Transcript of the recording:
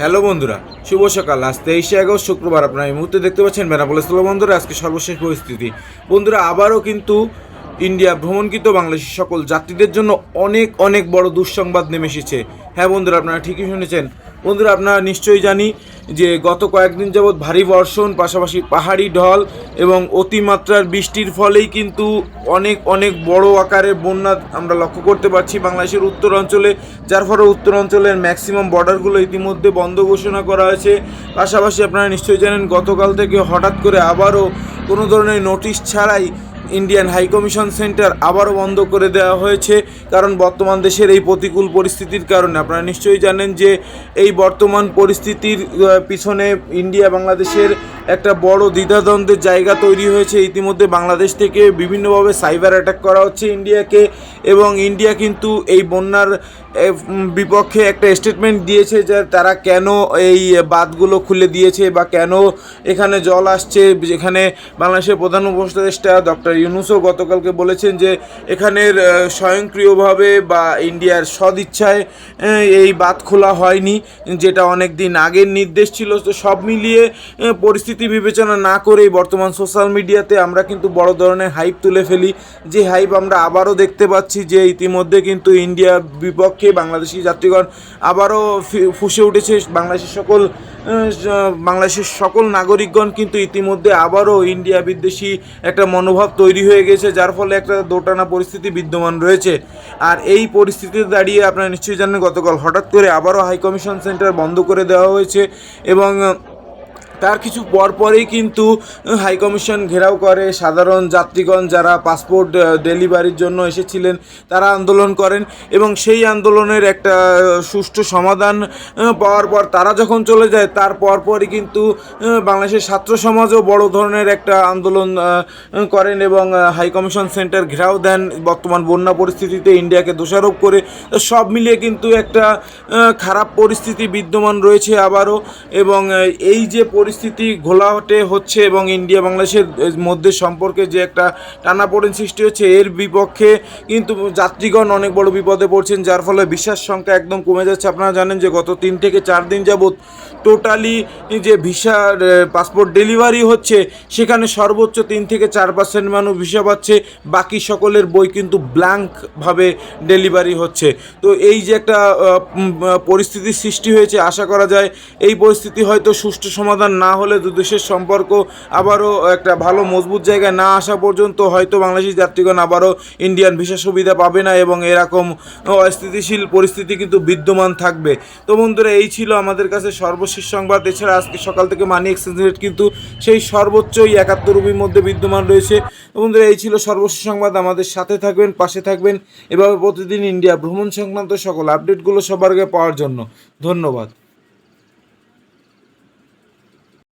Hello বন্ধুরা, শুভ সকাল। আজ তেইশে আগস্ট, শুক্রবার। আপনারা এই মুহূর্তে দেখতে পাচ্ছেন বেনাপোল স্থল বন্ধুরা আজকে সর্বশেষ পরিস্থিতি। বন্ধুরা, আবারও কিন্তু ইন্ডিয়া ভ্রমণকৃত বাংলাদেশের সকল যাত্রীদের জন্য অনেক অনেক বড় দুঃসংবাদ নেমে এসেছে। হ্যাঁ বন্ধুরা, আপনারা ঠিকই শুনেছেন বন্ধুরা, আপনারা নিশ্চয়ই জানি যে গত কয়েকদিন যাবৎ ভারী বর্ষণ, পাশাপাশি পাহাড়ি ঢল এবং অতিমাত্রার বৃষ্টির ফলেই কিন্তু অনেক অনেক বড় আকারের বন্যা আমরা লক্ষ্য করতে পারছি বাংলাদেশের উত্তর অঞ্চলে যার ফলে উত্তর অঞ্চলের ম্যাক্সিমাম বর্ডারগুলো ইতিমধ্যে বন্ধ ঘোষণা করা হয়েছে। পাশাপাশি আপনারা নিশ্চয়ই জানেন, গতকাল থেকে হঠাৎ করে আবারও কোনো ধরনের নোটিশ ছাড়াই ইন্ডিয়ান হাই কমিশন সেন্টার আবারও বন্ধ করে দেওয়া হয়েছে, কারণ বর্তমান দেশের এই প্রতিকূল পরিস্থিতির কারণে। আপনারা নিশ্চয়ই জানেন যে এই বর্তমান পরিস্থিতির পিছনে ইন্ডিয়া, বাংলাদেশের একটা বড় দ্বিধাদ্বন্দ্বের জায়গা তৈরি হয়েছে ইতিমধ্যে বাংলাদেশ থেকে। বিভিন্নভাবে সাইবার অ্যাটাক করা হচ্ছে ইন্ডিয়াকে এবং ইন্ডিয়া কিন্তু এই বন্যার বিপক্ষে একটা স্টেটমেন্ট দিয়েছে যে তারা কেন এই বাঁধগুলো খুলে দিয়েছে বা কেন এখানে জল আসছে। যেখানে বাংলাদেশের প্রধান উপদেষ্টা ডক্টর ইউনুসও গতকালকে বলেছেন যে এখানের স্বয়ংক্রিয়ভাবে বা ইন্ডিয়ার সদিচ্ছায় এই বাঁধ খোলা হয়নি যেটা অনেক দিন আগের নির্দেশ ছিল। তো সব মিলিয়ে আহ, পরিস্থিতি বিবেচনা না করেই বর্তমান সোশ্যাল মিডিয়াতে আমরা কিন্তু বড় ধরনের হাইপ তুলে ফেলি। যে হাইপ আমরা আবারও দেখতে পাচ্ছি যে ইতিমধ্যে কিন্তু ইন্ডিয়া বিপক্ষে বাংলাদেশি যাত্রীগণ আবারও ফুঁসে উঠেছে। বাংলাদেশের সকল বাংলাদেশের সকল নাগরিকগণ কিন্তু ইতিমধ্যে আবারও ইন্ডিয়া বিদ্বেষী একটা মনোভাব তৈরি হয়ে গেছে, যার ফলে একটা দোটানা পরিস্থিতি বিদ্যমান রয়েছে। আর এই পরিস্থিতিতে দাঁড়িয়ে আপনারা নিশ্চয়ই জানেন, গতকাল হঠাৎ করে আবারও হাই কমিশন সেন্টার বন্ধ করে দেওয়া হয়েছে এবং তার কিছু পর পরেই কিন্তু হাই কমিশন ঘেরাও করে। সাধারণ যাত্রীগণ যারা পাসপোর্ট ডেলিভারির জন্য এসেছিলেন, তারা আন্দোলন করেন এবং সেই আন্দোলনের একটা সুষ্ঠু সমাধান পাওয়ার পর তারা যখন চলে যায়, তার পরপরই কিন্তু বাংলাদেশের ছাত্র সমাজও বড় ধরনের একটা আন্দোলন করেন এবং হাই কমিশন সেন্টার ঘেরাও দেন। বর্তমান বন্যা পরিস্থিতিতে ইন্ডিয়াকে দোষারোপ করে সব মিলিয়ে কিন্তু একটা খারাপ পরিস্থিতি বিদ্যমান রয়েছে আবারও এবং এই যে পরিস্থিতি ঘোলাটে হচ্ছে এবং ইন্ডিয়া বাংলাদেশের মধ্যে সম্পর্কে যে একটা টানাপোড়েন সৃষ্টি হচ্ছে, এর বিপক্ষে কিন্তু যাত্রীগণ অনেক বড় বিপদে পড়ছেন, যার ফলে বিশ্বাস সংখ্যা একদম কমে যাচ্ছে। আপনারা জানেন যে গত তিন থেকে চার দিন যাবৎ টোটালি যে ভিসা পাসপোর্ট ডেলিভারি হচ্ছে, সেখানে সর্বোচ্চ তিন থেকে চার পার্সেন্ট মানুষ ভিসা পাচ্ছে, বাকি সকলের বই কিন্তু ব্ল্যাঙ্কভাবে ডেলিভারি হচ্ছে। তো এই যে একটা পরিস্থিতির সৃষ্টি হয়েছে, আশা করা যায়, এই পরিস্থিতি হয়তো সুষ্ঠু সমাধান না হলে দু দেশের সম্পর্ক আবারও একটা ভালো মজবুত জায়গায় না আসা পর্যন্ত হয়তো বাংলাদেশি যাত্রীগণ আবারও ইন্ডিয়ান ভিসা সুবিধা পাবে না এবং এরকম অস্থিতিশীল পরিস্থিতি কিন্তু বিদ্যমান থাকবে। তো বন্ধুরা, এই ছিল আমাদের কাছে সর্বশেষ সংবাদ। এছাড়া আজকে সকাল থেকে মানি এক্সচেঞ্জ রেট কিন্তু সেই সর্বোচ্চই একাত্তর রুপির মধ্যে বিদ্যমান রয়েছে। বন্ধুরা, এই ছিল সর্বশেষ সংবাদ। আমাদের সাথে থাকবেন, পাশে থাকবেন। এভাবে প্রতিদিন ইন্ডিয়া ভ্রমণ সংক্রান্ত সকল আপডেটগুলো সবার আগে পাওয়ার জন্য। ধন্যবাদ।